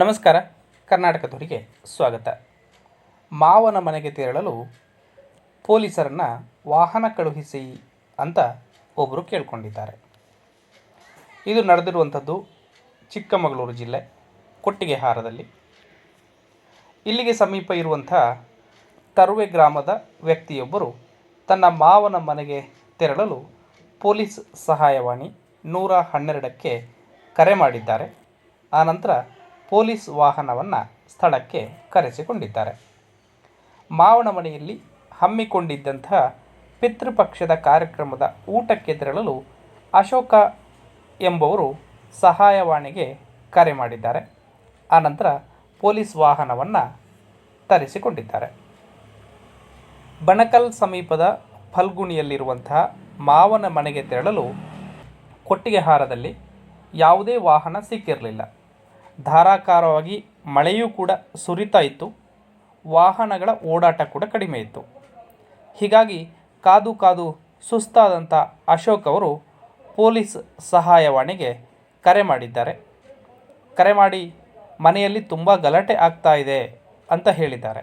ನಮಸ್ಕಾರ, ಕರ್ನಾಟಕದವರಿಗೆ ಸ್ವಾಗತ. ಮಾವನ ಮನೆಗೆ ತೆರಳಲು ಪೊಲೀಸರನ್ನು ವಾಹನ ಕಳುಹಿಸಿ ಅಂತ ಒಬ್ಬರು ಕೇಳಿಕೊಂಡಿದ್ದಾರೆ. ಇದು ನಡೆದಿರುವಂಥದ್ದು ಚಿಕ್ಕಮಗಳೂರು ಜಿಲ್ಲೆ, ಕೊಟ್ಟಿಗೆಹಾರದಲ್ಲಿ. ಇಲ್ಲಿಗೆ ಸಮೀಪ ಇರುವಂಥ ತರುವೆ ಗ್ರಾಮದ ವ್ಯಕ್ತಿಯೊಬ್ಬರು ತನ್ನ ಮಾವನ ಮನೆಗೆ ತೆರಳಲು ಪೊಲೀಸ್ ಸಹಾಯವಾಣಿ ನೂರ ಹನ್ನೆರಡಕ್ಕೆ ಕರೆ ಮಾಡಿದ್ದಾರೆ. ಆನಂತರ ಪೊಲೀಸ್ ವಾಹನವನ್ನು ಸ್ಥಳಕ್ಕೆ ಕರೆಸಿಕೊಂಡಿದ್ದಾರೆ. ಮಾವನ ಮನೆಯಲ್ಲಿ ಹಮ್ಮಿಕೊಂಡಿದ್ದಂತಹ ಪಿತೃಪಕ್ಷದ ಕಾರ್ಯಕ್ರಮದ ಊಟಕ್ಕೆ ತೆರಳಲು ಅಶೋಕ ಎಂಬವರು ಸಹಾಯವಾಣಿಗೆ ಕರೆ ಮಾಡಿದ್ದಾರೆ. ಆನಂತರ ಪೊಲೀಸ್ ವಾಹನವನ್ನು ತರಿಸಿಕೊಂಡಿದ್ದಾರೆ. ಬಣಕಲ್ ಸಮೀಪದ ಫಲ್ಗುಣಿಯಲ್ಲಿರುವಂತಹ ಮಾವನ ಮನೆಗೆ ತೆರಳಲು ಕೊಟ್ಟಿಗೆಹಾರದಲ್ಲಿ ಯಾವುದೇ ವಾಹನ ಸಿಕ್ಕಿರಲಿಲ್ಲ. ಧಾರಾಕಾರವಾಗಿ ಮಳೆಯೂ ಕೂಡ ಸುರಿತಾ ಇತ್ತು. ವಾಹನಗಳ ಓಡಾಟ ಕೂಡ ಕಡಿಮೆ ಇತ್ತು. ಹೀಗಾಗಿ ಕಾದು ಕಾದು ಸುಸ್ತಾದಂಥ ಅಶೋಕ್ ಅವರು ಪೊಲೀಸ್ ಸಹಾಯವಾಣಿಗೆ ಕರೆ ಮಾಡಿದ್ದಾರೆ. ಕರೆ ಮಾಡಿ, ಮನೆಯಲ್ಲಿ ತುಂಬ ಗಲಾಟೆ ಆಗ್ತಾ ಇದೆ ಅಂತ ಹೇಳಿದ್ದಾರೆ.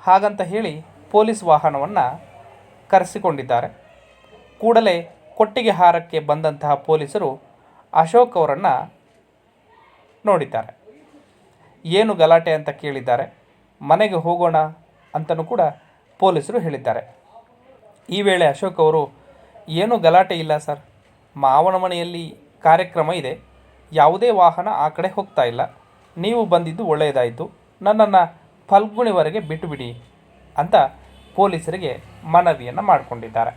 ಹಾಗಂತ ಹೇಳಿ ಪೊಲೀಸ್ ವಾಹನವನ್ನು ಕರೆಸಿಕೊಂಡಿದ್ದಾರೆ. ಕೂಡಲೇ ಕೊಟ್ಟಿಗೆ ಹಾರಕ್ಕೆ ಬಂದಂತಹ ಪೊಲೀಸರು ಅಶೋಕ್ ಅವರನ್ನು ನೋಡಿದ್ದಾರೆ. ಏನು ಗಲಾಟೆ ಅಂತ ಕೇಳಿದ್ದಾರೆ? ಮನೆಗೆ ಹೋಗೋಣ ಅಂತಲೂ ಕೂಡ ಪೊಲೀಸರು ಹೇಳಿದ್ದಾರೆ. ಈ ವೇಳೆ ಅಶೋಕ್ ಅವರು, ಏನೂ ಗಲಾಟೆ ಇಲ್ಲ ಸರ್. ಮಾವನ ಮನೆಯಲ್ಲಿ ಕಾರ್ಯಕ್ರಮ ಇದೆ. ಯಾವುದೇ ವಾಹನ ಆ ಕಡೆ ಹೋಗ್ತಾ ಇಲ್ಲ. ನೀವು ಬಂದಿದ್ದು ಒಳ್ಳೆಯದಾಯಿತು. ನನ್ನನ್ನು ಫಲ್ಗುಣಿವರೆಗೆ ಬಿಟ್ಟುಬಿಡಿ ಅಂತ ಪೊಲೀಸರಿಗೆ ಮನವಿಯನ್ನು ಮಾಡಿಕೊಂಡಿದ್ದಾರೆ.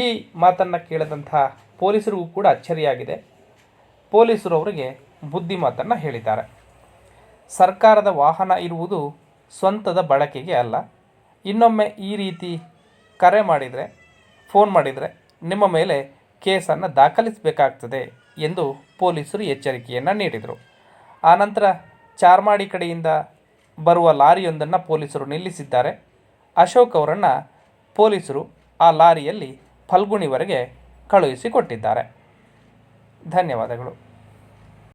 ಈ ಮಾತನ್ನು ಕೇಳಿದಂಥ ಪೊಲೀಸರಿಗೂ ಕೂಡ ಅಚ್ಚರಿಯಾಗಿದೆ. ಪೊಲೀಸರು ಅವರಿಗೆ ಬುದ್ಧಿ ಮಾತನ್ನು ಹೇಳಿದ್ದಾರೆ. ಸರ್ಕಾರದ ವಾಹನ ಇರುವುದು ಸ್ವಂತದ ಬಳಕೆಗೆ ಅಲ್ಲ. ಇನ್ನೊಮ್ಮೆ ಈ ರೀತಿ ಕರೆ ಮಾಡಿದರೆ, ಫೋನ್ ಮಾಡಿದರೆ ನಿಮ್ಮ ಮೇಲೆ ಕೇಸನ್ನು ದಾಖಲಿಸಬೇಕಾಗ್ತದೆ ಎಂದು ಪೊಲೀಸರು ಎಚ್ಚರಿಕೆಯನ್ನು ನೀಡಿದರು. ಆನಂತರ ಚಾರ್ಮಾಡಿ ಕಡೆಯಿಂದ ಬರುವ ಲಾರಿಯೊಂದನ್ನು ಪೊಲೀಸರು ನಿಲ್ಲಿಸಿದ್ದಾರೆ. ಅಶೋಕ್ ಅವರನ್ನು ಪೊಲೀಸರು ಆ ಲಾರಿಯಲ್ಲಿ ಫಲ್ಗುಣಿವರೆಗೆ ಕಳುಹಿಸಿಕೊಟ್ಟಿದ್ದಾರೆ. ಧನ್ಯವಾದಗಳು.